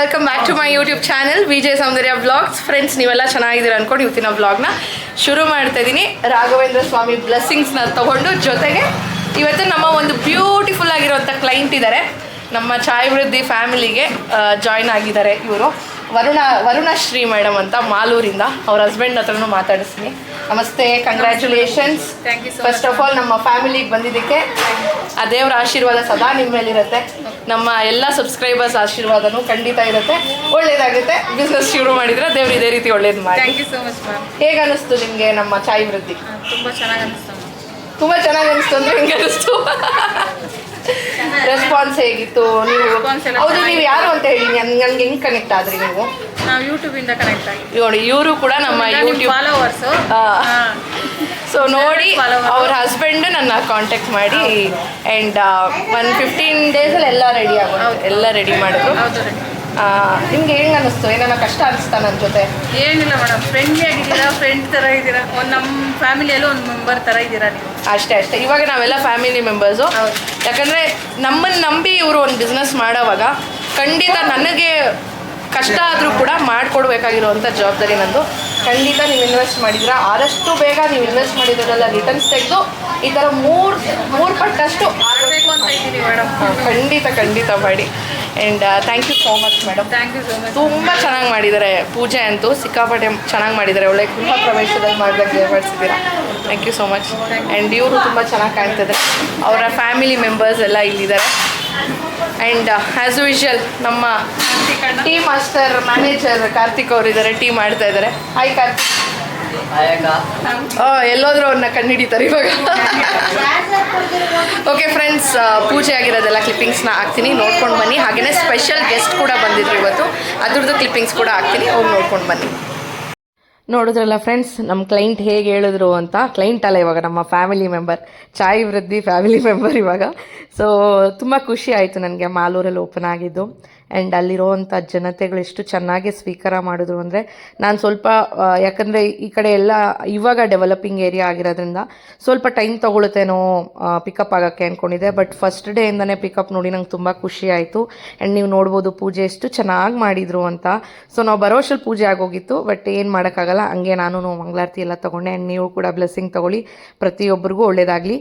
Welcome back to my YouTube channel Vijaya Soundarya blogs friends ನೀವೆಲ್ಲ ಚೆನ್ನಾಗಿದ್ದೀರ ಅನ್ಕೊಂಡು ಇವತ್ತಿನ ಬ್ಲಾಗ್ನ ಶುರು ಮಾಡ್ತಾ ಇದ್ದೀನಿ ರಾಘವೇಂದ್ರ ಸ್ವಾಮಿ ಬ್ಲೆಸ್ಸಿಂಗ್ಸ್ನ ತಗೊಂಡು ಜೊತೆಗೆ ಇವತ್ತು ನಮ್ಮ ಒಂದು ಬ್ಯೂಟಿಫುಲ್ ಆಗಿರುವಂಥ ಕ್ಲೈಂಟ್ ಇದ್ದಾರೆ. ನಮ್ಮ ಚಾಯ್ ವೃದ್ಧಿ ಫ್ಯಾಮಿಲಿಗೆ ಜಾಯ್ನ್ ಆಗಿದ್ದಾರೆ ಇವರು. ವರುಣ ವರುಣಶ್ರೀ ಮೇಡಮ್ ಅಂತ ಮಾಲೂರಿಂದ ಅವ್ರ ಹಸ್ಬೆಂಡ್ ಹತ್ರನೂ ಮಾತಾಡಿಸ್ತೀನಿ. ನಮಸ್ತೆ ಕಂಗ್ರ್ಯಾಚುಲೇಷನ್ಸ್ ಫಸ್ಟ್ ಆಫ್ ಆಲ್ ನಮ್ಮ ಫ್ಯಾಮಿಲಿಗೆ ಬಂದಿದ್ದಕ್ಕೆ ಆ ದೇವರ ಆಶೀರ್ವಾದ ಸದಾ ನಿಮ್ಮ ಮೇಲಿರುತ್ತೆ. ನಮ್ಮ ಎಲ್ಲ ಸಬ್ಸ್ಕ್ರೈಬರ್ಸ್ ಆಶೀರ್ವಾದನೂ ಖಂಡಿತ ಇರುತ್ತೆ. ಒಳ್ಳೇದಾಗುತ್ತೆ. ಬಿಸ್ನೆಸ್ ಶುರು ಮಾಡಿದ್ರೆ ದೇವ್ರು ಇದೇ ರೀತಿ ಒಳ್ಳೇದು ಮಾಡಿ. ಹೇಗೆ ಅನಿಸ್ತು ನಿಮಗೆ ನಮ್ಮ ಚಾಯಿ ವೃದ್ಧಿ? ತುಂಬ ಚೆನ್ನಾಗಿ ಅನಿಸ್ತು ತುಂಬ ಚೆನ್ನಾಗಿ ಅನಿಸ್ತು ಅಂದ್ರೆ ಹೆಂಗೆ ಅನಿಸ್ತು. ರೆಸ್ಪಾನ್ಸ್ ಹೇಗಿತ್ತು? ನೀವು Response ಎಲ್ಲ ಹೌದು ನೀವು ಯಾರು ಅಂತ ಹೇಳಿ ನಂಗೆ ನನ್ಗೆ ಹೆಂಗೆ ಕನೆಕ್ಟ್ ಆದ್ರಿ ನೀವು? ನಾವು ಯೂಟ್ಯೂಬಿಂದ ಕನೆಕ್ಟ್ ಆಗಿ. ನೋಡಿ ಇವರು ಕೂಡ ನಮ್ಮ ಯೂಟ್ಯೂಬ್ ಫಾಲೋವರ್ಸ್ ಆ. ಸೊ ನೋಡಿ. ಅವ್ರ ಹಸ್ಬೆಂಡ್ ನನ್ನ ಕಾಂಟ್ಯಾಕ್ಟ್ ಮಾಡಿ ಆ್ಯಂಡ್ ಒಂದು ಫಿಫ್ಟೀನ್ ಡೇಸಲ್ಲಿ ಎಲ್ಲ ರೆಡಿ ಆಗೋದು. ಎಲ್ಲ ರೆಡಿ ಮಾಡಿದ್ರು. ಹೌದು ರೀ. ನಿಮ್ಗೆ ಹೆಂಗೆ ಅನ್ನಿಸ್ತು ಏನಾರ ಕಷ್ಟ ಅನಿಸ್ತಾ ನನ್ನ ಜೊತೆ? ಏನಿಲ್ಲ ಮೇಡಮ್. ಫ್ರೆಂಡ್ಲಿ ಆಗಿದ್ದೀರಾ? ಫ್ರೆಂಡ್ ಥರ ಇದ್ದೀರಾ? ಒಂದು ನಮ್ಮ ಫ್ಯಾಮಿಲಿಯಲ್ಲೂ ಒಂದು ಮೆಂಬರ್ ಥರ ಇದ್ದೀರಾ ನೀವು? ಅಷ್ಟೇ ಅಷ್ಟೇ. ಇವಾಗ ನಾವೆಲ್ಲ ಫ್ಯಾಮಿಲಿ ಮೆಂಬರ್ಸು. ಯಾಕಂದರೆ ನಮ್ಮನ್ನು ನಂಬಿ ಇವರು ಒಂದು ಬಿಸ್ನೆಸ್ ಮಾಡೋವಾಗ ಖಂಡಿತ ನನಗೆ ಕಷ್ಟ ಆದರೂ ಕೂಡ ಮಾಡಿಕೊಡ್ಬೇಕಾಗಿರುವಂಥ ಜವಾಬ್ದಾರಿ ನಂದು. ಖಂಡಿತ ನೀವು ಇನ್ವೆಸ್ಟ್ ಮಾಡಿದ್ರ ಆದಷ್ಟು ಬೇಗ ನೀವು ಇನ್ವೆಸ್ಟ್ ಮಾಡಿದ್ರೆಲ್ಲ ರಿಟರ್ನ್ಸ್ ತೆಗೆದು ಈ ಥರ ಮೂರು ಮೂರು ಪಟ್ಟಷ್ಟು ಮಾಡಬೇಕು ಅಂತ ಇದ್ದೀನಿ ಮೇಡಮ್ ಖಂಡಿತ ಖಂಡಿತ ಮಾಡಿ. And thank you so much madam thank you so much ತುಂಬ ಚೆನ್ನಾಗಿ ಮಾಡಿದ್ದಾರೆ. ಪೂಜೆ ಅಂತೂ ಸಿಕ್ಕಾಪಟ್ಟೆ ಚೆನ್ನಾಗಿ ಮಾಡಿದ್ದಾರೆ. ಒಳ್ಳೆ ಗೃಹ ಪ್ರವೇಶದಲ್ಲಿ ಮಾಡಿದಾಗ ಮಾಡಿಸಿದ್ದೀರಾ. Thank you so much and ಇವರು ತುಂಬ ಚೆನ್ನಾಗಿ ಕಾಣ್ತಿದ್ದಾರೆ. ಅವರ ಫ್ಯಾಮಿಲಿ ಮೆಂಬರ್ಸ್ ಎಲ್ಲ ಇಲ್ಲಿದ್ದಾರೆ. ಆ್ಯಂಡ್ ಆ್ಯಸ್ ಯೂಶಲ್ ನಮ್ಮ ಟೀ ಮಾಸ್ಟರ್ ಮ್ಯಾನೇಜರ್ ಕಾರ್ತಿಕ್ ಅವರು ಇದ್ದಾರೆ ಟೀ ಮಾಡ್ತಾ ಇದ್ದಾರೆ ಹಾಯ್ ಕಾರ್ತಿಕ್. ಎಲ್ಲೋದ್ರೂ ಅವ್ರನ್ನ ಕಂಡುಹಿಡಿತಾರೆ ಇವಾಗ. ಓಕೆ ಫ್ರೆಂಡ್ಸ್ ಪೂಜೆ ಆಗಿರೋದೆಲ್ಲ ಕ್ಲಿಪ್ಪಿಂಗ್ಸ್ನ ಹಾಕ್ತೀನಿ. ನೋಡ್ಕೊಂಡು ಬನ್ನಿ. ಹಾಗೆಯೇ ಸ್ಪೆಷಲ್ ಗೆಸ್ಟ್ ಕೂಡ ಬಂದಿದ್ರು ಇವತ್ತು. ಅದ್ರದ್ದು ಕ್ಲಿಪ್ಪಿಂಗ್ಸ್ ಕೂಡ ಹಾಕ್ತೀನಿ. ಅವ್ರು ನೋಡ್ಕೊಂಡು ಬನ್ನಿ. ನೋಡಿದ್ರಲ್ಲ ಫ್ರೆಂಡ್ಸ್ ನಮ್ಮ ಕ್ಲೈಂಟ್ ಹೇಗೆ ಹೇಳಿದ್ರು ಅಂತ. ಕ್ಲೈಂಟ್ ಅಲ್ಲ ಇವಾಗ ನಮ್ಮ ಫ್ಯಾಮಿಲಿ ಮೆಂಬರ್ ಚಾಯ್ ವೃದ್ಧಿ ಫ್ಯಾಮಿಲಿ ಮೆಂಬರ್ ಇವಾಗ. ಸೊ ತುಂಬ ಖುಷಿ ಆಯಿತು ನನಗೆ ಮಾಲೂರಲ್ಲಿ ಓಪನ್ ಆಗಿದ್ದು. ಆ್ಯಂಡ್ ಅಲ್ಲಿರೋವಂಥ ಜನತೆಗಳು ಎಷ್ಟು ಚೆನ್ನಾಗಿ ಸ್ವೀಕಾರ ಮಾಡಿದ್ರು ಅಂದರೆ ನಾನು ಸ್ವಲ್ಪ ಯಾಕಂದರೆ ಈ ಕಡೆ ಎಲ್ಲ ಇವಾಗ ಡೆವಲಪಿಂಗ್ ಏರಿಯಾ ಆಗಿರೋದ್ರಿಂದ ಸ್ವಲ್ಪ ಟೈಮ್ ತೊಗೊಳುತ್ತೇನೋ ಪಿಕಪ್ ಆಗೋಕ್ಕೆ ಅಂದ್ಕೊಂಡಿದ್ದೆ ಬಟ್ ಫಸ್ಟ್ ಡೇಯಿಂದನೇ ಪಿಕಪ್ ನೋಡಿ ನಂಗೆ ತುಂಬ ಖುಷಿ ಆಯಿತು. ಆ್ಯಂಡ್ ನೀವು ನೋಡ್ಬೋದು ಪೂಜೆ ಎಷ್ಟು ಚೆನ್ನಾಗಿ ಮಾಡಿದರು ಅಂತ. ಸೊ ನಾವು ಬರೋ ವರ್ಷಲ್ಲಿ ಪೂಜೆ ಆಗೋಗಿತ್ತು. ಬಟ್ ಏನು ಮಾಡೋಕ್ಕಾಗಲ್ಲ. ಹಂಗೆ ನಾನು ಮಂಗಳಾರತಿ ಎಲ್ಲ ತೊಗೊಂಡೆ. ಆ್ಯಂಡ್ ನೀವು ಕೂಡ ಬ್ಲೆಸ್ಸಿಂಗ್ ತೊಗೊಳ್ಳಿ. ಪ್ರತಿಯೊಬ್ಬರಿಗೂ ಒಳ್ಳೇದಾಗಲಿ.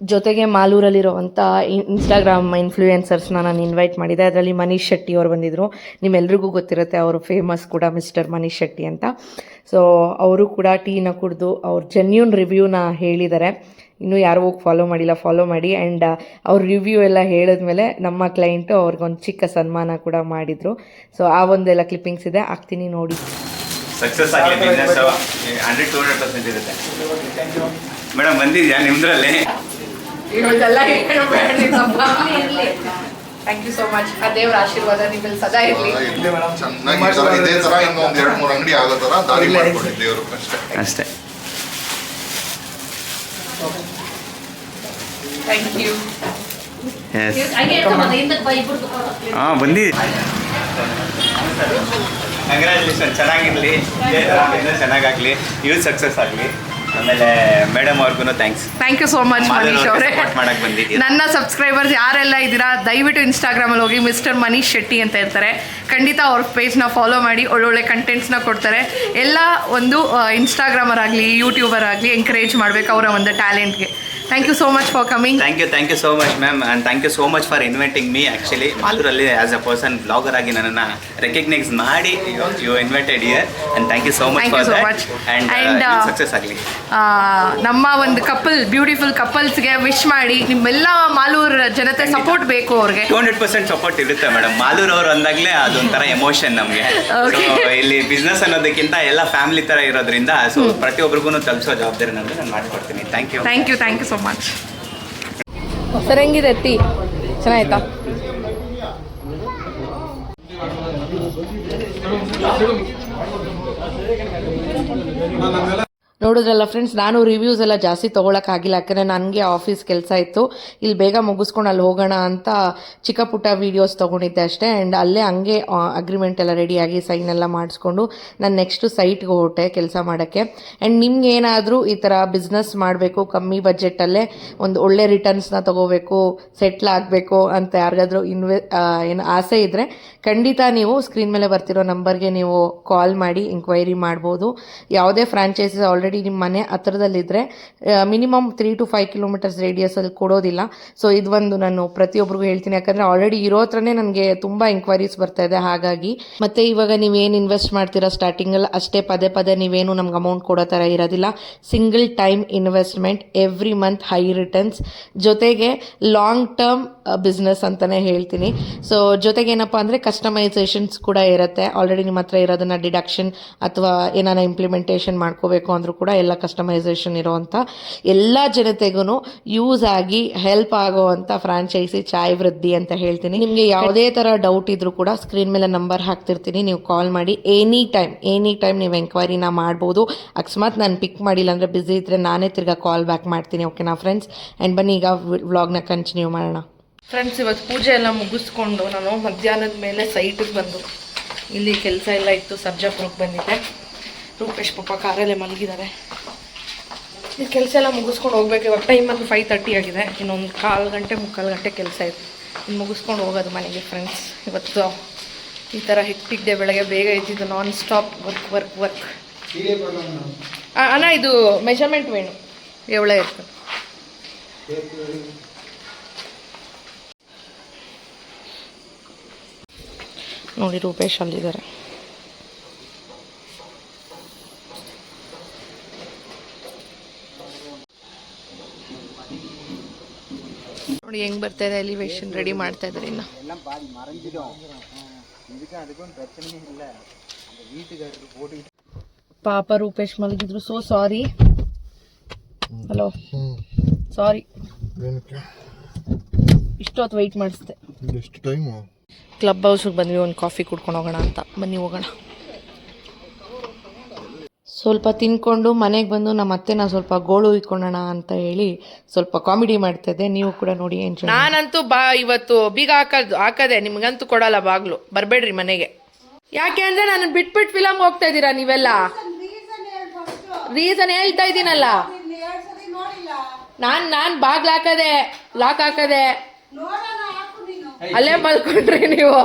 ಜೊತೆಗೆ ಮಾಲೂರಲ್ಲಿರುವಂಥ ಇನ್ಸ್ಟಾಗ್ರಾಮ್ ಇನ್ಫ್ಲೂಯೆನ್ಸರ್ಸ್ನ ನಾನು ಇನ್ವೈಟ್ ಮಾಡಿದೆ. ಅದರಲ್ಲಿ ಮನೀಶ್ ಶೆಟ್ಟಿ ಅವರು ಬಂದಿದ್ದರು ನಿಮ್ಮೆಲ್ರಿಗೂ ಗೊತ್ತಿರುತ್ತೆ ಅವರು ಫೇಮಸ್ ಕೂಡ ಮಿಸ್ಟರ್ ಮನೀಶ್ ಶೆಟ್ಟಿ ಅಂತ. ಸೊ ಅವರು ಕೂಡ ಟೀನ ಕುಡಿದು ಅವ್ರ ಜೆನ್ಯೂನ್ ರಿವ್ಯೂನ ಹೇಳಿದ್ದಾರೆ ಇನ್ನೂ ಯಾರು ಹೋಗಿ ಫಾಲೋ ಮಾಡಿಲ್ಲ ಫಾಲೋ ಮಾಡಿ. ಆ್ಯಂಡ್ ಅವ್ರ ರಿವ್ಯೂ ಎಲ್ಲ ಹೇಳಿದ್ಮೇಲೆ ನಮ್ಮ ಕ್ಲೈಂಟು ಅವ್ರಿಗೊಂದು ಚಿಕ್ಕ ಸನ್ಮಾನ ಕೂಡ ಮಾಡಿದರು. ಸೊ ಆ ಒಂದೆಲ್ಲ ಕ್ಲಿಪ್ಪಿಂಗ್ಸ್ ಇದೆ. ಆಗ್ತೀನಿ ನೋಡಿ. ಸಕ್ಸಸ್ ಆಗಲಿ business hundred to hundred percent ಇರುತ್ತೆ. ಮೇಡಮ್ ಬಂದಿದ್ಯಾ ನಿಮ್ದ್ರಲ್ಲಿ? ಥ್ಯಾಂಕ್ ಯು ಸೋ ಮಚ್ ಆ ದೇವರ ಆಶೀರ್ವಾದ ನಿಮ್ಮಲ್ಲಿ ಸದಾ ಇರಲಿ. ಚೆನ್ನಾಗಿ ಈ ತರ- ಇದೇ ತರ ಇನ್ನೊಂದ್ ಎರಡ್ ಮೂರ್ ಅಂಗಡಿ ಆಗೋ ತರ ದಾರಿ ಮಾಡ್ಕೊಡಿ ದೇವ್ರು ಅಷ್ಟೇ. ಅಷ್ಟೇ. ಥ್ಯಾಂಕ್ ಯು ಹಾಂ ಬಂದಿದೆ ಕಂಗ್ರ್ಯಾಚುಲೇಷನ್ ಚೆನ್ನಾಗಿರಲಿ. ಇದೇ ಥರ ಬಿಸ್ನೆಸ್ ಚೆನ್ನಾಗಾಗಲಿ. ಸಕ್ಸಸ್ ಆಗಲಿ. ಆಮೇಲೆ ಮೇಡಮ್ ಅವ್ರಿಗೂ thanks thank you so much Manish ಅವರೇ. ಮಾಡಕ್ಕೆ ನನ್ನ ಸಬ್ಸ್ಕ್ರೈಬರ್ಸ್ ಯಾರೆಲ್ಲ ಇದ್ದೀರಾ ದಯವಿಟ್ಟು ಇನ್ಸ್ಟಾಗ್ರಾಮಲ್ಲಿ ಹೋಗಿ ಮಿಸ್ಟರ್ ಮನೀಶ್ ಶೆಟ್ಟಿ ಅಂತ ಇರ್ತಾರೆ ಖಂಡಿತ ಅವ್ರ ಪೇಜ್ನ ಫಾಲೋ ಮಾಡಿ ಒಳ್ಳೊಳ್ಳೆ ಕಂಟೆಂಟ್ಸ್ನ ಕೊಡ್ತಾರೆ. ಎಲ್ಲ ಒಂದು ಇನ್ಸ್ಟಾಗ್ರಾಮರ್ ಆಗಲಿ ಯೂಟ್ಯೂಬರ್ ಆಗಲಿ ಎಂಕರೇಜ್ ಮಾಡಬೇಕು ಅವರ ಒಂದು ಟ್ಯಾಲೆಂಟ್ಗೆ thank you so much for coming thank you thank you so much ma'am and thank you so much for inviting me actually ಮಾಲೂರಲ್ಲಿ as a person blogger ಆಗಿ ನನ್ನನ್ನು ರೆಕಗ್ನೈಸ್ ಮಾಡಿ you invited here and thank you so much for that. And success ಆಗಲಿ. ನಮ್ಮ ಒಂದು couple beautiful ಕಪಲ್ಸ್ಗೆ wish ಮಾಡಿ ನಿಮ್ಮೆಲ್ಲ ಮಾಲೂರ್ ಜನತೆ support ಬೇಕು ಅವ್ರಿಗೆ. ಟೂ ಹಂಡ್ರೆಡ್ ಪರ್ಸೆಂಟ್ ಸಪೋರ್ಟ್ ಇರುತ್ತೆ ಮೇಡಮ್ ಮಾಲೂರ್ ಅವರು ಅಂದಾಗಲೇ ಅದೊಂಥರ ಎಮೋಷನ್ ನಮಗೆ. ಇಲ್ಲಿ ಬಿಸ್ನೆಸ್ ಅನ್ನೋದಕ್ಕಿಂತ ಎಲ್ಲ ಫ್ಯಾಮಿಲಿ ಥರ ಇರೋದ್ರಿಂದ ಸೊ ಪ್ರತಿಯೊಬ್ಬರಿಗೂ ತಲುಪಿಸೋ ಜವಾಬ್ದಾರಿ ನಾನು ಮಾಡ್ಕೊಡ್ತೀನಿ. Thank you thank you thank you so much sir ಹೆಂಗಿದೆ ಟೀ? ಚೆನ್ನಾಯ್ತಾ ನೋಡಿದ್ರಲ್ಲ ಫ್ರೆಂಡ್ಸ್ ನಾನು ರಿವ್ಯೂಸ್ ಎಲ್ಲ ಜಾಸ್ತಿ ತೊಗೊಳಕ್ಕಾಗಿಲ್ಲ ಯಾಕಂದರೆ ನನಗೆ ಆಫೀಸ್ ಕೆಲಸ ಇತ್ತು. ಇಲ್ಲಿ ಬೇಗ ಮುಗಿಸ್ಕೊಂಡು ಅಲ್ಲಿ ಹೋಗೋಣ ಅಂತ ಚಿಕ್ಕ ಪುಟ್ಟ ವೀಡಿಯೋಸ್ ತೊಗೊಂಡಿದ್ದೆ ಅಷ್ಟೇ. ಆ್ಯಂಡ್ ಅಲ್ಲೇ ಹಂಗೆ ಅಗ್ರಿಮೆಂಟ್ ಎಲ್ಲ ರೆಡಿಯಾಗಿ ಸೈನ್ ಎಲ್ಲ ಮಾಡಿಸ್ಕೊಂಡು ನಾನು ನೆಕ್ಸ್ಟು ಸೈಟ್ಗೆ ಹೊರಟೆ ಕೆಲಸ ಮಾಡೋಕ್ಕೆ. ಆ್ಯಂಡ್ ನಿಮ್ಗೆ ಏನಾದರೂ ಈ ಥರ ಬಿಸ್ನೆಸ್ ಮಾಡಬೇಕು, ಕಮ್ಮಿ ಬಜೆಟಲ್ಲೇ ಒಂದು ಒಳ್ಳೆ ರಿಟರ್ನ್ಸ್ನ ತೊಗೋಬೇಕು ಸೆಟ್ಲ್ ಆಗಬೇಕು ಅಂತ ಯಾರಿಗಾದ್ರೂ ಇನ್ವೆ ಏನು ಆಸೆ ಇದ್ದರೆ ಖಂಡಿತ ನೀವು ಸ್ಕ್ರೀನ್ ಮೇಲೆ ಬರ್ತಿರೋ ನಂಬರ್ಗೆ ನೀವು ಕಾಲ್ ಮಾಡಿ ಎಂಕ್ವೈರಿ ಮಾಡ್ಬೋದು. ಯಾವುದೇ ಫ್ರಾಂಚೈಸಸ್ ಆಲ್ರೆಡಿ ನಿಮ್ಮ ಮನೆ ಹತ್ರದಲ್ಲಿದ್ದರೆ minimum three to five kilometres ರೇಡಿಯಸಲ್ಲಿ ಕೊಡೋದಿಲ್ಲ. ಸೊ ಇದು ಒಂದು ನಾನು ಪ್ರತಿಯೊಬ್ಬರಿಗೂ ಹೇಳ್ತೀನಿ. ಯಾಕಂದರೆ ಆಲ್ರೆಡಿ ಇರೋ ಹತ್ರನೇ ನನಗೆ ತುಂಬ ಎಂಕ್ವೈರೀಸ್ ಬರ್ತಾ ಇದೆ. ಹಾಗಾಗಿ ಮತ್ತು ಇವಾಗ ನೀವೇನು ಇನ್ವೆಸ್ಟ್ ಮಾಡ್ತೀರಾ ಸ್ಟಾರ್ಟಿಂಗಲ್ಲಿ ಅಷ್ಟೇ ಪದೇ ಪದೇ ನೀವೇನು ನಮ್ಗೆ ಅಮೌಂಟ್ ಕೊಡೋ ಥರ ಇರೋದಿಲ್ಲ. Single time investment every month high returns ಜೊತೆಗೆ ಲಾಂಗ್ ಟರ್ಮ್ ಬಿಸ್ನೆಸ್ ಅಂತಲೇ ಹೇಳ್ತೀನಿ. ಸೊ ಜೊತೆಗೆ ಏನಪ್ಪ ಅಂದರೆ ಕಸ್ಟಮೈಸೇಷನ್ಸ್ ಕೂಡ ಇರುತ್ತೆ. ಆಲ್ರೆಡಿ ನಿಮ್ಮ ಹತ್ರ ಇರೋದನ್ನ ಡಿಡಕ್ಷನ್ ಅಥವಾ ಏನಾರ ಇಂಪ್ಲಿಮೆಂಟೇಷನ್ ಮಾಡ್ಕೋಬೇಕು ಅಂದರೂ ಕೂಡ ಎಲ್ಲ ಕಸ್ಟಮೈಸೇಷನ್ ಇರೋವಂಥ ಎಲ್ಲ ಜನತೆಗೂ ಯೂಸ್ ಆಗಿ ಹೆಲ್ಪ್ ಆಗೋವಂಥ ಫ್ರಾಂಚೈಸಿ ಚಾಯ್ ವೃದ್ಧಿ ಅಂತ ಹೇಳ್ತೀನಿ. ನಿಮಗೆ ಯಾವುದೇ ಥರ ಡೌಟ್ ಇದ್ರೂ ಕೂಡ ಸ್ಕ್ರೀನ್ ಮೇಲೆ ನಂಬರ್ ಹಾಕ್ತಿರ್ತೀನಿ. ನೀವು ಕಾಲ್ ಮಾಡಿ ಎನಿ ಟೈಮ್ ಎನಿ ಟೈಮ್ ನೀವು ಎಂಕ್ವೈರಿನ ಮಾಡ್ಬೋದು. ಅಕಸ್ಮಾತ್ ನಾನು ಪಿಕ್ ಮಾಡಿಲ್ಲ ಅಂದರೆ ಬ್ಯುಸಿ ಇದ್ದರೆ ನಾನೇ ತಿರ್ಗಾ ಕಾಲ್ ಬ್ಯಾಕ್ ಮಾಡ್ತೀನಿ ಓಕೆನಾ ಫ್ರೆಂಡ್ಸ್ ಆ್ಯಂಡ್ ಬನ್ನಿ ಈಗ ವ್ಲಾಗ್ನ ಕಂಟಿನ್ಯೂ ಮಾಡೋಣ. ಫ್ರೆಂಡ್ಸ್ ಇವತ್ತು ಪೂಜೆ ಎಲ್ಲ ಮುಗಿಸ್ಕೊಂಡು ನಾನು ಮಧ್ಯಾಹ್ನದ ಮೇಲೆ ಸೈಟಿಗೆ ಬಂದು. ಇಲ್ಲಿ ಕೆಲಸ ಎಲ್ಲ ಇತ್ತು ಸರ್ಜಾಪುರಕ್ಕೆ ಬಂದಿದ್ದೆ. ರೂಪೇಶ್ ಪಾಪ ಕಾರಲ್ಲೇ ಮಲಗಿದ್ದಾರೆ ಈ ಕೆಲಸ ಎಲ್ಲ ಮುಗಿಸ್ಕೊಂಡು ಹೋಗ್ಬೇಕು. ಇವಾಗ ಟೈಮ್ ಅಂದ್ರೆ ಫೈವ್ ತರ್ಟಿ ಆಗಿದೆ. ಇನ್ನೊಂದು ಕಾಲು ಗಂಟೆ, ಮುಕ್ಕಾಲು ಗಂಟೆ ಕೆಲಸ ಇದೆ ಇನ್ನು ಮುಗಿಸ್ಕೊಂಡು ಹೋಗೋದು ಮನೆಗೆ ಫ್ರೆಂಡ್ಸ್ ಇವತ್ತು ಈ ಥರ ಹಿಟ್ಟಿದ್ದೆ ಬೆಳಗ್ಗೆ ಬೇಗ ಇದ್ದಿದ್ದು non stop work work work ಅಣ್ಣ, ಇದು ಮೆಷರ್ಮೆಂಟ್ ವೇಣು. ಎವಳೆ ಇರ್ತದೆ. ನೋಡಿ ರೂಪೇಶ್ ಅಲ್ಲಿದ್ದಾರೆ. ನೋಡಿ ಹೆಂಗ್ ಬರ್ತಾ ಇದೆ ಎಲಿವೇಶನ್ ರೆಡಿ ಮಾಡ್ತಾ ಇದ್ದಾರೆ ಇನ್ನು. ಪಾಪ ರೂಪೇಶ್ ಮಲಗಿದ್ರು. ಸೋ ಸಾರಿ ಹಲೋ ಸಾರಿ ಇಷ್ಟೊತ್ತು ವೆಯ್ಟ್ ಮಾಡಿಸ್ದೆ. ಎಷ್ಟು ಟೈಮು ಕ್ಲಬ್ ಹೌಸ್ಗೆ ಬಂದ್ವಿ ಒಂದು ಕಾಫಿ ಕುಡ್ಕೊಂಡು ಹೋಗೋಣ ಅಂತ. ಬನ್ನಿ ಹೋಗೋಣ. ಸ್ವಲ್ಪ ತಿನ್ಕೊಂಡು ಮನೆಗೆ ಬಂದು ನಮ್ಮ ಅತ್ತೆನ ಸ್ವಲ್ಪ ಗೋಳು ಇಕ್ಕೊಳ್ಳೋಣ ಅಂತ ಹೇಳಿ ಸ್ವಲ್ಪ ಕಾಮಿಡಿ ಮಾಡ್ತಿದ್ದೆ. ನೀವು ಕೂಡ ನೋಡಿ ಎಂಜಾಯ್ ನಾನಂತೂ ಬಾ, ಇವತ್ತು ಬೀಗ ಹಾಕೋದು ಹಾಕದೆ, ನಿಮ್ಗಂತೂ ಕೊಡಲ್ಲ ಬಾಗ್ಲು. ಬರಬೇಡ್ರಿ ಮನೆಗೆ. ಯಾಕೆ ಅಂದ್ರೆ ನಾನು ಬಿಟ್ಬಿಟ್ಟು ಫಿಲಮ್ ಹೋಗ್ತಾ ಇದ್ದೀರಾ ನೀವೆಲ್ಲ? ರೀಸನ್ ಹೇಳ್ತಾ ಇದ್ದೀನಲ್ಲ. ನಾನು ನಾನು ಬಾಗ್ಲು ಹಾಕದೆ ಲಾಕ್ ಹಾಕದೆ. ಅಲ್ಲೇ ಮಲ್ಕೊಂಡ್ರಿ ನೀವು.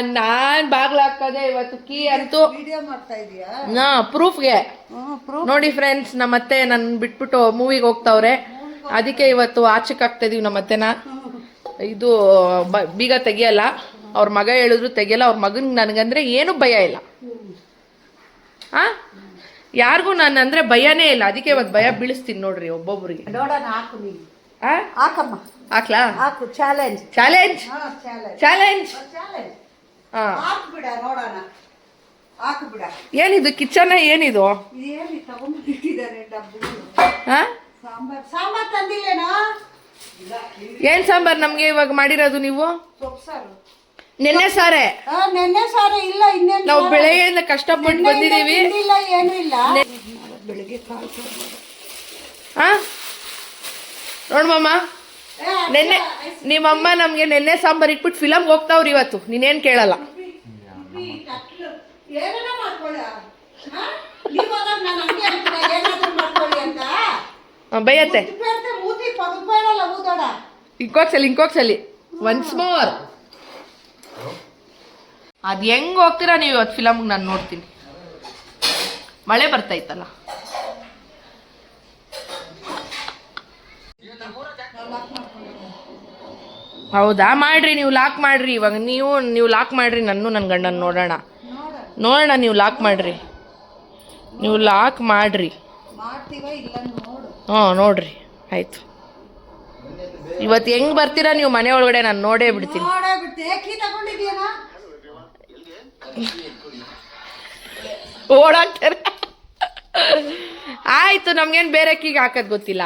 ನಾನ್ ಬಾಗ್ಲ ಹಾಕದೆ ಇವತ್ತು ಕೀ ಅಂತೂ. ಹಾ ಪ್ರೂಫ್ಗೆ. ನೋಡಿ ಫ್ರೆಂಡ್ಸ್ ನಮ್ಮ ಅತ್ತೆ ನನ್ ಬಿಟ್ಬಿಟ್ಟು ಮೂವಿಗೆ ಹೋಗ್ತಾವ್ರೆ. ಅದಕ್ಕೆ ಇವತ್ತು ಆಚೆಕ್ ಹಾಕ್ತಾ ಇದೀವಿ ನಮ್ಮ ಅತ್ತೆನ ಇದು ಬೀಗ ತೆಗಿಯಲ್ಲ. ಅವ್ರ ಮಗ ಹೇಳಿದ್ರು ತೆಗಿಯಲ್ಲ ಅವ್ರ ಮಗನ್ ನನಗಂದ್ರೆ ಏನು ಭಯ ಇಲ್ಲ. ಆ? ಯಾರಿಗೂ ನಾನು ಅಂದ್ರೆ ಭಯನೇ ಇಲ್ಲ. ಅದಕ್ಕೆ ಇವತ್ತು ಭಯ ಬೀಳಿಸ್ತೀನಿ ನೋಡ್ರಿ ಒಬ್ಬೊಬ್ರಿಗೆ. ಹಾಕ್ಲಾ? ಹಾಕು challenge challenge challenge challenge challenge ಹಾ. ಹಾಕು ಬಿಡ ನೋಡೋಣ. ಹಾಕ್ಬಿಡ. ಏನಿದು? ಕಿಚನ್ ಏನಿದು? ಇದೇನು ತಗೊಂಡ್ಬಿಟ್ಟಿದ್ದಾರೆ ಡಬ್ಬು? ಹಾ? ಸಾಂಬಾರ್. ಸಾಂಬಾರ್ ತಂದಿಲ್ಲೇನೋ? ಏನ್ ಸಾಂಬಾರ್ ನಮ್ಗೆ ಇವಾಗ ಮಾಡಿರೋದು ನೀವು? ಸೊಪ್ಸಾರು ನೆನ್ನೆ ಸಾರೆ? ನೆನ್ನೆ ಸಾರೆ. ಇಲ್ಲ ಇನ್ನೇನು ನಾವು ಬೆಳಗ್ಗೆಯಿಂದ ಕಷ್ಟಪಟ್ಟು ಬಂದಿದ್ದೀವಿ. ಇಲ್ಲ ಏನು ಇಲ್ಲ. ಹಾ? ನೋಡ್ಮಮ್ಮ ನೆನ್ನೆ ನಿಮ್ಮಮ್ಮ ನಮ್ಗೆ ನೆನ್ನೆ ಸಾಂಬಾರ್ ಇಟ್ಬಿಟ್ಟು ಫಿಲಮ್ಗೆ ಹೋಗ್ತಾವ್ರಿ ಇವತ್ತು. ನೀನೇನ್ ಕೇಳಲ್ಲ. ಬೈಯತ್ತೆ. ಇಂಕೋಕ್ಸಲಿ ಇಂಕೋಕ್ಸಲಿ ಒನ್ಸ್ ಮೋರ್ ಅದ್ ಹೆಂಗ್ ಹೋಗ್ತೀರಾ ನೀವು ಇವತ್ತು ಫಿಲಮ್ಗೆ? ನಾನು ನೋಡ್ತೀನಿ. ಮಳೆ ಬರ್ತಾ ಇತ್ತಲ್ಲ. ಹೌದಾ? ಮಾಡ್ರಿ ನೀವು ಲಾಕ್ ಮಾಡ್ರಿ. ಇವಾಗ ನೀವು ನೀವು ಲಾಕ್ ಮಾಡ್ರಿ ನನ್ನ ನನ್ನ ಗಂಡನ ನೋಡೋಣ. ನೋಡೋಣ ನೀವು ಲಾಕ್ ಮಾಡ್ರಿ. ನೀವು ಲಾಕ್ ಮಾಡ್ರಿ. ಹಾ ನೋಡ್ರಿ. ಆಯ್ತು. ಇವತ್ತು ಹೆಂಗ್ ಬರ್ತೀರಾ ನೀವು ಮನೆ ಒಳಗಡೆ? ನಾನು ನೋಡೇ ಬಿಡ್ತೀನಿ. ನೋಡೇ ಆಯಿತು ನಮ್ಗೇನ್ ಬೇರೆ ಕೀಗೆ ಹಾಕೋದು ಗೊತ್ತಿಲ್ಲ.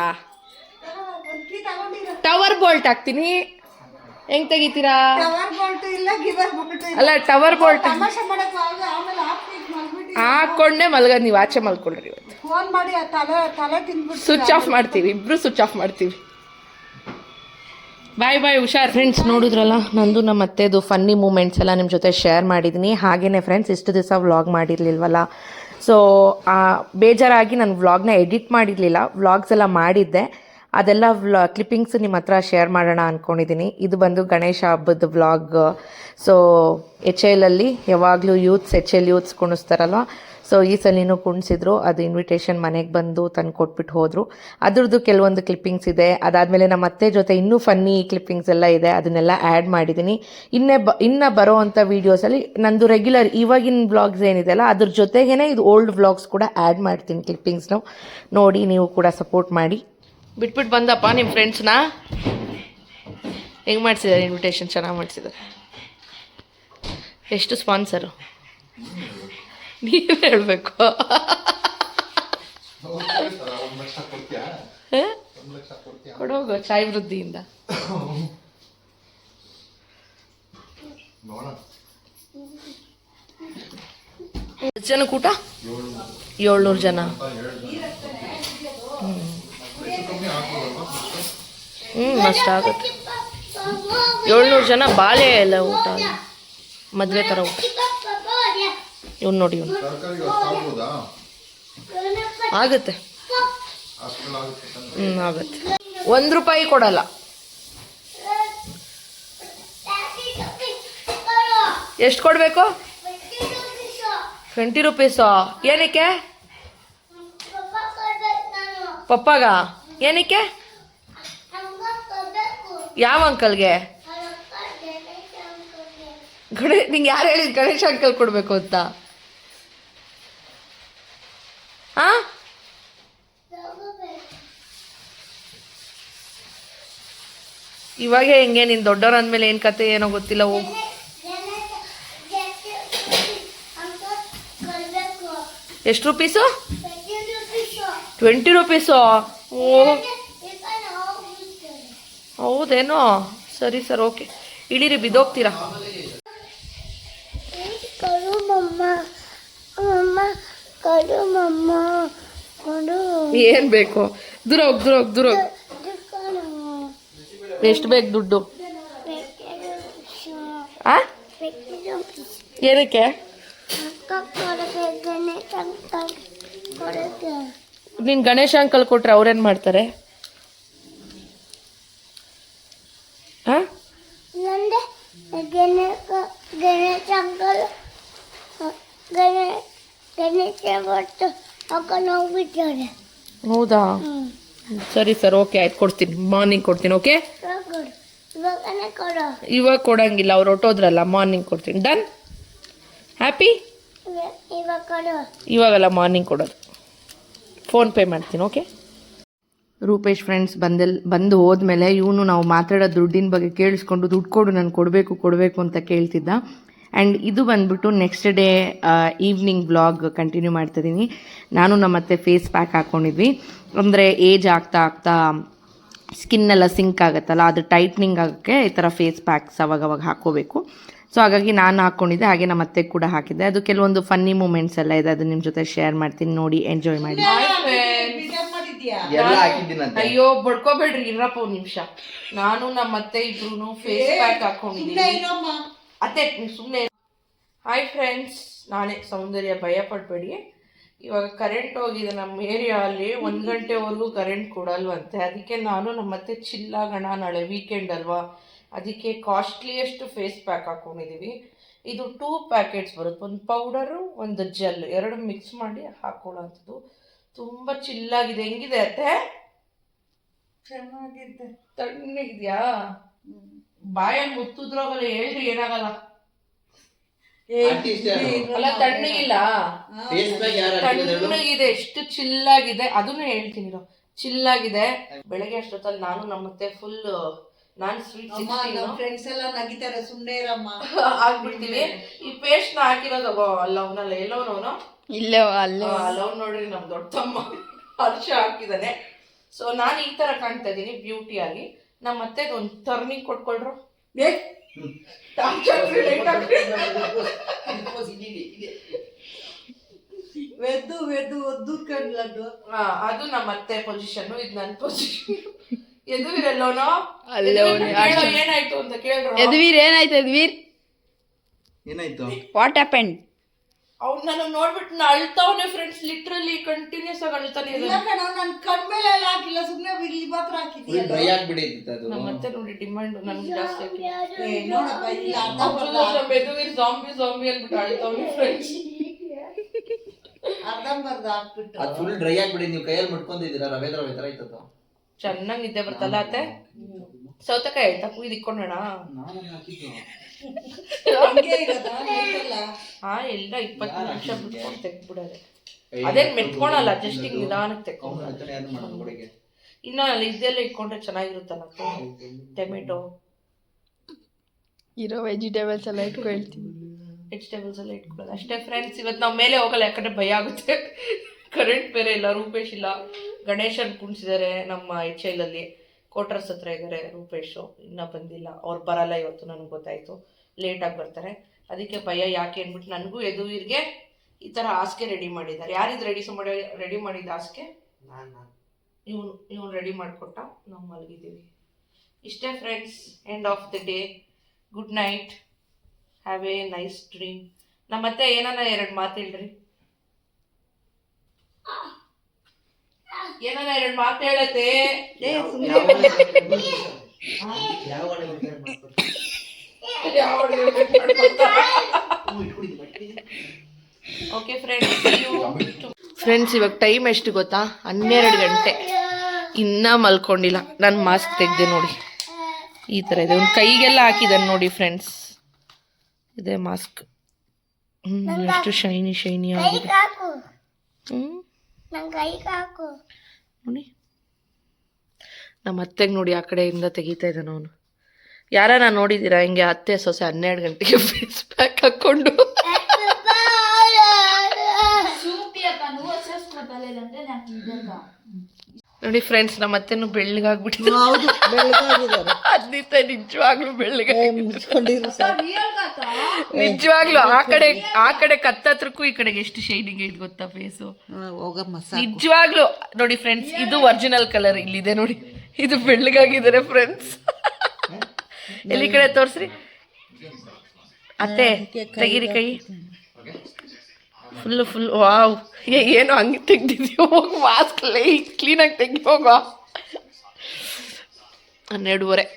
ಟವರ್ ಬೋಲ್ಟ್ ಹಾಕ್ತೀನಿ. ಹೆಂಗ್ ತೆಗಿತೀರಾ? ಟವರ್ ಬೋಲ್ಟ್ ಇಲ್ಲ ಗಿವರ್ ಬೋಲ್ಟ್ ಅಲ್ಲ ಟವರ್ ಬೋಲ್ಟ್ ತಮಾಷೆ ಮಾಡಕ್ ಆಮೇಲೆ ಹಾಕೊಂಡೆ ಮಲ್ಗದ್ ನೀವು ಆಚೆ ಮಲ್ಕೊಳ್ರಿ ಇವತ್ತು. ಫೋನ್ ಮಾಡಿ ಆ ತಲೆ ತಲೆ ತಿಂದ್ಬಿಟ್ಟು ಸ್ವಿಚ್ ಆಫ್ ಮಾಡ್ತೀವಿ ಇಬ್ರು ಸ್ವಿಚ್ ಆಫ್ ಮಾಡ್ತೀವಿ. ಬಾಯ್ ಬಾಯ್ ಹುಷಾರ್. ಫ್ರೆಂಡ್ಸ್ ನೋಡಿದ್ರಲ್ಲ ನಂದು ನಮ್ಮ ಅತ್ತೆದು ಫನ್ನಿ ಮೂಮೆಂಟ್ಸ್ ಎಲ್ಲ ನಿಮ್ಮ ಜೊತೆ ಶೇರ್ ಮಾಡಿದ್ದೀನಿ ಹಾಗೇನೆ ಫ್ರೆಂಡ್ಸ್ ಇಷ್ಟು ದಿವಸ ವ್ಲಾಗ್ ಮಾಡಿರಲಿಲ್ವಲ್ಲ? ಸೊ ಬೇಜಾರಾಗಿ ನಾನು ವ್ಲಾಗ್ನ ಎಡಿಟ್ ಮಾಡಿರಲಿಲ್ಲ. ವ್ಲಾಗ್ಸ್ ಎಲ್ಲ ಮಾಡಿದ್ದೆ. ಅದೆಲ್ಲ ವ್ಲಾ ಕ್ಲಿಪ್ಪಿಂಗ್ಸ್ ನಿಮ್ಮ ಹತ್ರ ಶೇರ್ ಮಾಡೋಣ ಅಂದ್ಕೊಂಡಿದ್ದೀನಿ ಇದು ಬಂದು ಗಣೇಶ ಹಬ್ಬದ ವ್ಲಾಗ್ ಸೊ ಎಚ್ ಎಲಲ್ಲಿ ಯಾವಾಗಲೂ ಯೂತ್ಸ್ ಎಚ್ ಎಲ್ ಯೂತ್ಸ್ ಕುಣಿಸ್ತಾರಲ್ವ? ಸೊ ಈ ಸಲಿನೂ ಕುಣಿಸಿದ್ರು. ಅದು ಇನ್ವಿಟೇಷನ್ ಮನೆಗೆ ಬಂದು ತಂದು ಕೊಟ್ಬಿಟ್ಟು ಹೋದರು. ಅದ್ರದ್ದು ಕೆಲವೊಂದು ಕ್ಲಿಪ್ಪಿಂಗ್ಸ್ ಇದೆ. ಅದಾದಮೇಲೆ ನಮ್ಮ ಅತ್ತೆ ಜೊತೆ ಇನ್ನೂ ಫನ್ನಿ ಕ್ಲಿಪ್ಪಿಂಗ್ಸ್ ಎಲ್ಲ ಇದೆ. ಅದನ್ನೆಲ್ಲ ಆ್ಯಡ್ ಮಾಡಿದ್ದೀನಿ ಇನ್ನೇ ಬ, ಇನ್ನು ಬರೋ ಅಂಥ ವೀಡಿಯೋಸಲ್ಲಿ ನಂದು ರೆಗ್ಯುಲರ್ ಇವಾಗಿನ ವ್ಲಾಗ್ಸ್ ಏನಿದೆಯಲ್ಲ ಅದ್ರ ಜೊತೆಗೇ ಇದು ಓಲ್ಡ್ ವ್ಲಾಗ್ಸ್ ಕೂಡ ಆ್ಯಡ್ ಮಾಡ್ತೀನಿ ಕ್ಲಿಪ್ಪಿಂಗ್ಸ್ನು ನೋಡಿ ನೀವು ಕೂಡ ಸಪೋರ್ಟ್ ಮಾಡಿ. ಬಿಟ್ಬಿಟ್ಟು ಬಂದಪ್ಪ ನಿಮ್ಮ ಫ್ರೆಂಡ್ಸ್ನ ಹೆಂಗೆ ಮಾಡಿಸಿದ್ದಾರೆ ಇನ್ವಿಟೇಷನ್ ಚೆನ್ನಾಗಿ ಮಾಡಿಸಿದ್ದಾರೆ. ಎಷ್ಟು ಸ್ಪಾನ್ಸರು ನೀವೇ ಹೇಳಬೇಕು. ಕೊಡೋಗ ಚಾಯ್ ವೃದ್ಧಿಯಿಂದ. ಎಷ್ಟು ಜನ ಊಟ ಏಳ್ನೂರು. ಜನ. ಹ್ಞೂ ಅಷ್ಟಾಗುತ್ತೆ ಏಳ್ನೂರು ಜನ ಬಾಳೆ ಎಲ್ಲ ಊಟ ಮದುವೆ ಥರ ಊಟ. ಇವ್ನು ನೋಡಿ ಇವ್ನು. ಆಗುತ್ತೆ. ಆಗುತ್ತೆ ಹ್ಞೂ ಆಗುತ್ತೆ. ಒಂದು ರೂಪಾಯಿ ಕೊಡಲ್ಲ. ಎಷ್ಟು ಕೊಡಬೇಕು? ಟ್ವೆಂಟಿ ರುಪೀಸು ಏನಕ್ಕೆ? ಪಪ್ಪಾಗ? ಏನಕ್ಕೆ? ಯಾವ ಅಂಕಲ್ಗೆ? ಗಣೇಶ್ ನಿಂಗೆ ಯಾರು ಹೇಳಿದ್ ಗಣೇಶ ಅಂಕಲ್ ಕೊಡಬೇಕು ಅಂತ? ಹಾಂ ಇವಾಗ ಹೆಂಗೆ ನೀನು ದೊಡ್ಡವ್ರ ಅಂದಮೇಲೆ ಏನು ಕತೆ ಏನೋ ಗೊತ್ತಿಲ್ಲ ಹೋಗು. ಎಷ್ಟು ರುಪೀಸು ಟ್ವೆಂಟಿ ರುಪೀಸು ಹೌದೇನೋ? ಸರಿ ಸರ್ ಓಕೆ. ಇಳಿರಿ ಬಿದ್ದೋಗ್ತೀರಾ? ಏನ್ ಬೇಕು? ದೂರ ಹೋಗ್ ದೂರ ಹೋಗ್ ದೂರ ಎಷ್ಟು ಬೇಕು ದುಡ್ಡು? ಏನಕ್ಕೆ? ನೀನು ಗಣೇಶ ಅಂಕಲ್ ಕೊಟ್ರೆ ಅವ್ರೇನು ಮಾಡ್ತಾರೆ? ಹಾಂ? ಗಣೇಶ ಅಂಕಲ್ ಗಣೇ ಗಣೇಶ ಕೊಟ್ಟು ಹೌದಾ? ಸರಿ ಸರ್ ಓಕೆ ಆಯ್ತು ಕೊಡ್ತೀನಿ. ಮಾರ್ನಿಂಗ್ ಕೊಡ್ತೀನಿ ಓಕೆ? ಇವಾಗ ಕೊಡು. ಇವಾಗ ಕೊಡಂಗಿಲ್ಲ ಅವ್ರು ಹೊಟ್ಟೋದ್ರಲ್ಲ ಮಾರ್ನಿಂಗ್ ಕೊಡ್ತೀನಿ. ಡನ್? ಹ್ಯಾಪಿ? ಇವಾಗಲ್ಲ ಮಾರ್ನಿಂಗ್ ಕೊಡೋದು. ಫೋನ್ ಪೇ ಮಾಡ್ತೀನಿ ಓಕೆ ರೂಪೇಶ್ ಫ್ರೆಂಡ್ಸ್ ಬಂದೆಲ್, ಬಂದು ಹೋದ್ಮೇಲೆ ಇವನು ನಾವು ಮಾತಾಡೋ ದುಡ್ಡಿನ ಬಗ್ಗೆ ಕೇಳಿಸ್ಕೊಂಡು ದುಡ್ಡು ಕೊಡು ನಾನು ಕೊಡಬೇಕು ಕೊಡಬೇಕು ಅಂತ ಕೇಳ್ತಿದ್ದ. ಆ್ಯಂಡ್ ಇದು ಬಂದ್ಬಿಟ್ಟು next day evening blog continue ಮಾಡ್ತಿದ್ದೀನಿ ನಾನು ನಮ್ಮ ಮತ್ತೆ ಫೇಸ್ ಪ್ಯಾಕ್ ಹಾಕ್ಕೊಂಡಿದ್ವಿ ಅಂದರೆ ಏಜ್ ಆಗ್ತಾ ಆಗ್ತಾ ಸ್ಕಿನ್ ಎಲ್ಲ ಸಿಂಕ್ ಆಗುತ್ತಲ್ಲ, ಅದು ಟೈಟ್ನಿಂಗ್ ಆಗೋಕ್ಕೆ ಈ ಥರ ಫೇಸ್ ಪ್ಯಾಕ್ಸ್ ಅವಾಗವಾಗ ಅವಾಗ ಹಾಕ್ಕೋಬೇಕು ಸೊ ಹಾಗಾಗಿ ನಾನು ಹಾಕ್ಕೊಂಡಿದ್ದೆ ಹಾಗೆ ನಮ್ಮ ಅತ್ತೆ ಕೂಡ ಹಾಕಿದ್ದೆ. ಅದು ಕೆಲವೊಂದು ಫನ್ನಿ ಮೂಮೆಂಟ್ಸ್ ಎಲ್ಲ ಇದೆ ಅದು ನಿಮ್ಮ ಜೊತೆ ಶೇರ್ ಮಾಡ್ತೀನಿ ನೋಡಿ ಎಂಜಾಯ್ ಮಾಡಿ. ಅಯ್ಯೋ ಬಡ್ಕೋಬೇಡ್ರಿ ಇರಪ್ಪ ಒಂದ್ ನಿಮಿಷ. ನಾನು ನಮ್ಮ ಅತ್ತೆ ಇಬ್ರು ಫೇಸ್ ಪ್ಯಾಕ್ ಹಾಕೊಂಡಿದ್ದೀನಿ ಅತ್ತೆ ನೀವು ಸುಮ್ಮನೆ ಹಾಯ್ ಫ್ರೆಂಡ್ಸ್ ನಾನೇ ಸೌಂದರ್ಯ ಭಯ ಪಡ್ಬೇಡಿ. ಇವಾಗ ಕರೆಂಟ್ ಹೋಗಿದೆ ನಮ್ಮ ಏರಿಯಾಲ್ಲಿ ಒಂದು ಗಂಟೆವರೆಗೂ ಕರೆಂಟ್ ಕೊಡಲ್ವಂತೆ. ಅದಕ್ಕೆ ನಾನು ನಮ್ಮ ಅತ್ತೆ ಚಿಲ್ಲಾಗೋಣ ನಾಳೆ ವೀಕೆಂಡ್ ಅಲ್ವಾ? ಅದಕ್ಕೆ ಕಾಸ್ಟ್ಲಿಯೆಸ್ಟ್ ಫೇಸ್ ಪ್ಯಾಕ್ ಹಾಕೊಂಡಿದ್ದೀವಿ ಇದು ಟೂ ಪ್ಯಾಕೆಟ್ಸ್ ಬರುತ್ತೆ. ಒಂದು ಪೌಡರು ಒಂದು ಜೆಲ್ ಎರಡು ಮಿಕ್ಸ್ ಮಾಡಿ ಹಾಕೊಳ್ಳೋಂಥದ್ದು. ತುಂಬ ಚಿಲ್ಲಾಗಿದೆ ಹೆಂಗಿದೆ ಅತ್ತೆ? ಚೆನ್ನಾಗಿದೆ. ತಣ್ಣಗಿದ್ಯಾ? ಬಾಯಲ್ಲಿ ಮುತ್ತಿದ್ರೋಗಲ್ಲ ಹೇಳ್ರಿ ಏನಾಗಲ್ಲ. ಅಲ್ಲ. ತಣ್ಣಗಿಲ್ಲ. ಫೇಸ್ ಪ್ಯಾಕ್ ಯಾರು ಹಾಕಿರೋದು ಹೇಳು? ತಣ್ಣಗಿದೆ. ಎಷ್ಟು ಚಿಲ್ಲಾಗಿದೆ ಅದನ್ನು ಹೇಳ್ತೀನಿ ಚಿಲ್ಲಾಗಿದೆ ಬೆಳಗ್ಗೆ ಅಷ್ಟೊತ್ತಲ್ಲಿ ನಾನು ನಮ್ಮತ್ತೆ ಫುಲ್ ನಾನು ಸ್ವೀಟ್ ಅಮ್ಮ ನಮ್ಮ ಫ್ರೆಂಡ್ಸ್ ಎಲ್ಲ ನಗಿತಾರೆ ಸುಮ್ಮನೆ ಇರಮ್ಮ. ಆಗ್ಬಿಡ್ತೀವಿ ಈ ಪೇಸ್ಟ್ನ ಹಾಕಿರೋದು ಲವ್ನಲ್ಲ ಎಲ್ಲೋ ನೋನು ಇಲ್ಲೇ ಅಲ್ಲೇ ಲವ್ ನೋಡ್ರಿ ನಮ್ ದೊಡ್ಡ ತಮ್ಮ ಹರ್ಷ ಹಾಕಿದಾನೆ. ಸೊ ನಾನು ಈ ತರ ಕಾಣ್ತಾ ಇದ್ದೀನಿ ಬ್ಯೂಟಿ ಆಗಿ. ನಮ್ಮ ಅತ್ತೆಗೆ ಒಂದು ಟರ್ನಿಂಗ್ ಕೊಟ್ಕೊಳ್ರು. ಏ? ವೆದ್ದು ವೆದ್ದು ಒದ್ದು ಕಂಡ್ಲಡ್ಡು ಹಾ ಅದು ನಮ್ಮ ಅತ್ತೆ ಪೊಸಿಷನ್ ಇದು ನನ್ನ ಪೊಸಿಷನ್ ಎದುವಿರಲ್ಲೋನೋ ಅಲ್ಲೋನೆ, ಏನಾಯ್ತು ಅಂತ ಕೇಳ್ರು. ಯದುವೀರ್ ಏನಾಯ್ತು ಯದುವೀರ್? ಏನಾಯ್ತು? ವಾಟ್ ಹ್ಯಾಪೆಂಡ್ ಅವ್ನು ನಾನು ನೋಡ್ಬಿಟ್ಟು ನಾ ಅಳ್ತಾವನೆ ಫ್ರೆಂಡ್ಸ್ ಲಿಟ್ರಲಿ ಕಂಟಿನ್ಯೂಸ್ ಆಗಿ ಅಳ್ತಾನೆ ಇಲ್ಲ ಇದ್ದಾನೆ ನನ್ನ ಕಣ್ಣ ಮೇಲೆ ಎಲ್ಲ ಹಾಕಿಲ್ಲ ಸುಮ್ಮನೆ ಇಲ್ಲಿ ಮಾತ್ರ ಹಾಕಿದ್ದೀನಿ ಡ್ರೈ ಆಗ್ಬಿಡೈತಿತ್ತು ಅದು. ನಮ್ಮ ಅತ್ತೆ ನೋಡಿ ಡಿಮಾಂಡ್ ನನಗೆ ಜಾಸ್ತಿ ಏ, ನೋಡಪ್ಪ ಇಲ್ಲ ಅರ್ಧಂಬರ್ಧ ಮೆದುವಿನ ಜಾಂಬಿ ಜಾಂಬಿ ಅಂದ್ಬಿಟ್ಟು ಅಳ್ತಾವನೆ ಫ್ರೆಂಡ್ಸ್ ಅರ್ಧಂಬರ್ಧ ಹಾಕ್ಬಿಟ್ಟು ಅದು ಫುಲ್ ಡ್ರೈ ಆಗ್ಬಿಡಿ ನೀವು ಕೈಯಲ್ಲಿ ಮುಟ್ಕೊಂಡಿದ್ದೀರಾ ರವೆ ರವೆ ತರ ಆಯ್ತದ ಚೆನ್ನಾಗಿ ನಿದ್ದೆ ಬರ್ತಲ್ಲ ಅತ್ತೆ? ಸೌತೆಕಾಯಿ ಆಯ್ತಾ? ಕುಯ್ದು ಇಕ್ಕೊಂಡೋಣ ಹಾ ಎಲ್ಲ ಇಪ್ಪತ್ತು ನಿಮಿಷ ಬಿಟ್ಕೊಂಡು ತೆಗ್ದ್ಬಿಡೋದೆ. ಅದೇನ್ ಮೆತ್ಕೊಳಲ್ಲ ಜಸ್ಟ್ ಹಿಂಗ್ ನಿಧಾನಕ್ಕೆ ತೆಕ್ಕೊಂಡು ಇನ್ನ ಅಲ್ಲಿ ಇದೆಲ್ಲ ಇಟ್ಕೊಂಡ್ರೆ ಚೆನ್ನಾಗಿರುತ್ತಲ್ಲ ಟೊಮೆಟೊ. ಇರೋ ವೆಜಿಟೇಬಲ್ಸ್ ಎಲ್ಲ ಇಟ್ಕೊಳ್ತೀವಿ ವೆಜಿಟೇಬಲ್ಸ್ ಎಲ್ಲ ಇಟ್ಕೊಳ್ಳೋದು. ಅಷ್ಟೇ ಫ್ರೆಂಡ್ಸ್ ಇವತ್ತು ನಾವು ಮೇಲೆ ಹೋಗಲ್ಲ ಯಾಕಂದ್ರೆ ಭಯ ಆಗುತ್ತೆ. ಕರೆಂಟ್ ಬೇರೆ ಇಲ್ಲ ರೂಪೇಶ್ ಇಲ್ಲ. ಗಣೇಶನ್ ಕುಣಿಸಿದ್ದಾರೆ ನಮ್ಮ ಇಚೈಲ್ ಅಲ್ಲಿ ಕೋಟರ್ಸ್ ಹತ್ರ ಇದ್ದಾರೆ ರೂಪೇಶು ಇನ್ನೂ ಬಂದಿಲ್ಲ. ಅವ್ರು ಬರಲ್ಲ ಇವತ್ತು ನನಗೆ ಗೊತ್ತಾಯಿತು. ಲೇಟಾಗಿ ಬರ್ತಾರೆ. ಅದಕ್ಕೆ ಭಯ ಯಾಕೆ ಅಂದ್ಬಿಟ್ಟು ನನಗೂ ಎದುವೀರ್ಗೆ ಈ ಥರ ಹಾಸಿಗೆ ರೆಡಿ ಮಾಡಿದ್ದಾರೆ. ಯಾರಿದು ರೆಡಿ ಮಾಡಿ ರೆಡಿ ಮಾಡಿದ ಹಾಸಿಗೆ? ಇವ್ನು ಇವ್ನು ರೆಡಿ ಮಾಡಿಕೊಟ್ಟ ನಾವು ಮಲಗಿದ್ದೀವಿ. ಇಷ್ಟೇ friends end of the day good night have a nice dream ನಮ್ಮತ್ತೆ ಏನಾನ ಎರಡು ಮಾತು ಹೇಳ್ರಿ? ಏನಾನ ಎರಡು ಮಾತು ಹೇಳತ್ತೆ? ಓಕೆ ಫ್ರೆಂಡ್ಸ್ ಫ್ರೆಂಡ್ಸ್ ಇವಾಗ ಟೈಮ್ ಎಷ್ಟು ಗೊತ್ತಾ? ಹನ್ನೆರಡು ಗಂಟೆ. ಇನ್ನೂ ಮಲ್ಕೊಂಡಿಲ್ಲ. ನಾನು ಮಾಸ್ಕ್ ತೆಗ್ದೆ ನೋಡಿ. ಈ ಥರ ಇದೆ. ಒಂದು ಕೈಗೆಲ್ಲ ಹಾಕಿದ್ದಾನೆ ನೋಡಿ ಫ್ರೆಂಡ್ಸ್ ಇದೆ ಮಾಸ್ಕ್ ಹ್ಞೂ ಎಷ್ಟು ಶೈನಿ ಶೈನಿ ಆಗಿದೆ. ಹ್ಮ್. ಹ್ಞೂ ನಂಗೆ ಕೈ ಹಾಕು ನೋಡಿ. ನಮ್ಮ ಅತ್ತೆಗೆ ನೋಡಿ ಆ ಕಡೆಯಿಂದ ತೆಗಿತಾ ಇದ್ದಾನೆ ಅವನು. ನಾನು ನೋಡಿದ್ದೀರಾ ಹಿಂಗೆ ಅತ್ತೆ ಸೊಸೆ ಹನ್ನೆರಡು ಗಂಟೆಗೆ ಫೇಸ್ ಪ್ಯಾಕ್ ಹಾಕ್ಕೊಂಡು ನೋಡಿ ಫ್ರೆಂಡ್ಸ್ ನಮ್ಮ ಅತ್ತೆನೂ ಬೆಳ್ಳಗಾಗ್ಬಿಟ್ಟಿದ್ರು ಹೌದು ನಿಜವಾಗ್ಲೂ ಬೆಳ್ಳಗ ನಿಜವಾಗ್ಲೂ ಆ ಕಡೆ ಆ ಕಡೆ ಕತ್ತತ್ರಕ್ಕೂ ಈ ಕಡೆಗೆ ಎಷ್ಟು ಶೈನಿಂಗ್ ಐತೆ ಗೊತ್ತಾ ಫೇಸು ಹೋಗಮ್ಮ ನಿಜವಾಗ್ಲೂ ನೋಡಿ ಫ್ರೆಂಡ್ಸ್ ಇದು ಒರಿಜಿನಲ್ ಕಲರ್ ಇಲ್ಲಿದೆ ನೋಡಿ. ಇದು ಬೆಳ್ಳಗಾಗಿದ್ದಾರೆ ಫ್ರೆಂಡ್ಸ್ ಎಲ್ಲಿ ಕಡೆ ತೋರಿಸ್ರಿ? ಅತ್ತೆ ತೆಗೀರಿ ಕೈ. ಫುಲ್ ಫುಲ್ ವಾವ್ ಏನು ಹಂಗೆ ತೆಗ್ದಿದ್ಯೋ ಹೋಗಿ ಮಾಸ್ಕ್ ಕ್ಲೀನಾಗಿ ತೆಗಿ ಹೋಗೋ. ಹನ್ನೆರಡುವರೆ.